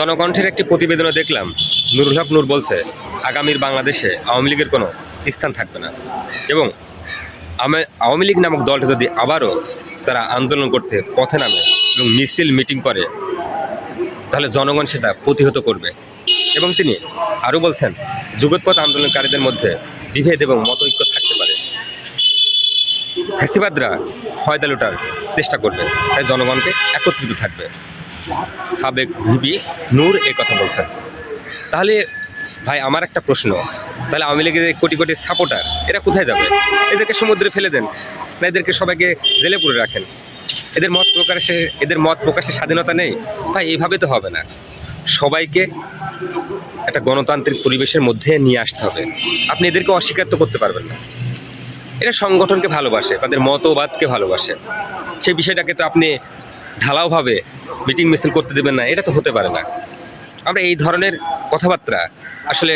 জনকণ্ঠের একটি প্রতিবেদনে দেখলাম। নুরুল হক নূর বলছে, আগামীর বাংলাদেশে আওয়ামী লীগের কোনো স্থান থাকবে না। এবং আওয়ামী লীগ নামক দলটি যদি আবারও তারা আন্দোলন করতে পথে নামে এবং মিছিল, মিটিং করে, তাহলে জনগণ সেটা প্রতিহত করবে। এবং তিনি আরও বলছেন, যুগোৎপথ আন্দোলনকারীদের মধ্যে বিভেদ এবং মতৈক্য থাকতে পারে। ফ্যাসিবাদরা ফয়দা লুটার চেষ্টা করবে, তাই জনগণকে একত্রিত থাকবে। সাবেক ভিবি নূর এ কথা বলছেন। তাহলে ভাই আমার একটা প্রশ্ন, তাহলে আওয়ামী লীগের কোটি কোটি সাপোর্টার এরা কোথায় যাবে? এদেরকে সমুদ্রে ফেলে দেন, না এদেরকে সবাইকে জেলে পুরে রাখেন? এদের মত প্রকাশে, এদের মত প্রকাশের স্বাধীনতা নেই? ভাই এইভাবে তো হবে না। সবাইকে একটা গণতান্ত্রিক পরিবেশের মধ্যে নিয়ে আসতে হবে। আপনি এদেরকে অস্বীকার তো করতে পারবেন না। এরা সংগঠনকে ভালোবাসে, তাদের মতবাদকে ভালোবাসে। সেই বিষয়টাকে তো আপনি ঢালাওভাবে মিটিং মিছিল করতে দেবেন না, এটা তো হতে পারে না। আমরা এই ধরনের কথাবার্তা আসলে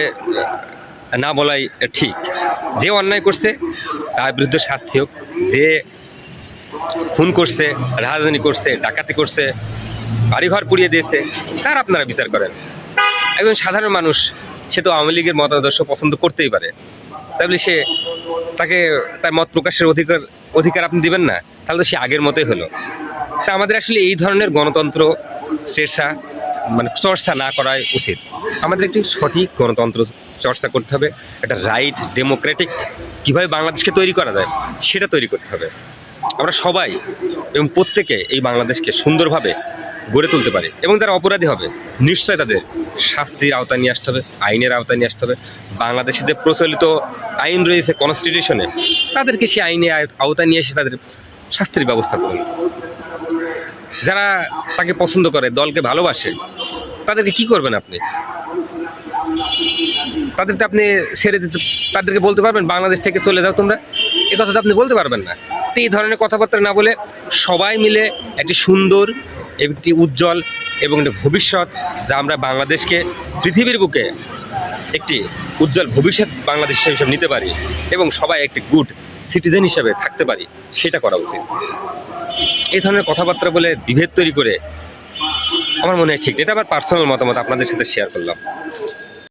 না বলাই ঠিক। যে অন্যায় করছে, তার বিরুদ্ধে শাস্তি হোক। যে খুন করছে, রাজধানী করছে, ডাকাতি করছে, বাড়িঘর পুড়িয়ে দিয়েছে, তার আপনারা বিচার করেন। একজন সাধারণ মানুষ, সে তো আওয়ামী লীগের মতাদর্শ পছন্দ করতেই পারে। তাহলে সে তাকে, তার মত প্রকাশের অধিকার অধিকার আপনি দিবেন না? তাহলে তো সে আগের মতোই হলো। তা আমাদের আসলে এই ধরনের গণতন্ত্র চেষ্টা মানে চর্চা না করাই উচিত। আমাদের একটি সঠিক গণতন্ত্র চর্চা করতে হবে, একটা রাইট ডেমোক্রেটিক কীভাবে বাংলাদেশকে তৈরি করা যায় সেটা তৈরি করতে হবে। আমরা সবাই এবং প্রত্যেকে এই বাংলাদেশকে সুন্দরভাবে গড়ে তুলতে পারি এবং যারা অপরাধী হবে নিশ্চয় তাদের শাস্তির আওতায় নিয়ে আসতে হবে, আইনের আওতায় নিয়ে আসতে হবে। বাংলাদেশে যে প্রচলিত আইন রয়েছে কনস্টিটিউশনে তাদেরকে সেই আইনে আওতায় নিয়ে এসে তাদের শাস্তির ব্যবস্থা করুন। যারা তাকে পছন্দ করে, দলকে ভালোবাসে, তাদেরকে কি করবেন আপনি? তাদেরকে আপনি ছেড়ে দিতে, তাদেরকে বলতে পারবেন, বাংলাদেশ থেকে চলে যাও তোমরা? এ কথাটা আপনি বলতে পারবেন না। তো এই ধরনের কথাবার্তা না বলে সবাই মিলে একটি সুন্দর, একটি উজ্জ্বল এবং একটি ভবিষ্যৎ, যা আমরা বাংলাদেশকে, পৃথিবীর বুকে একটি উজ্জ্বল ভবিষ্যৎ বাংলাদেশ হিসেবে নিতে পারি এবং সবাই একটি গুড সিটিজেন হিসেবে থাকতে পারি, সেটা করা উচিত। এই ধরনের কথাবার্তা বলে বিভেদ তৈরি করে আমার মনে হয় ঠিক এটা আবার পার্সোনাল মতামত আপনাদের সাথে শেয়ার করলাম।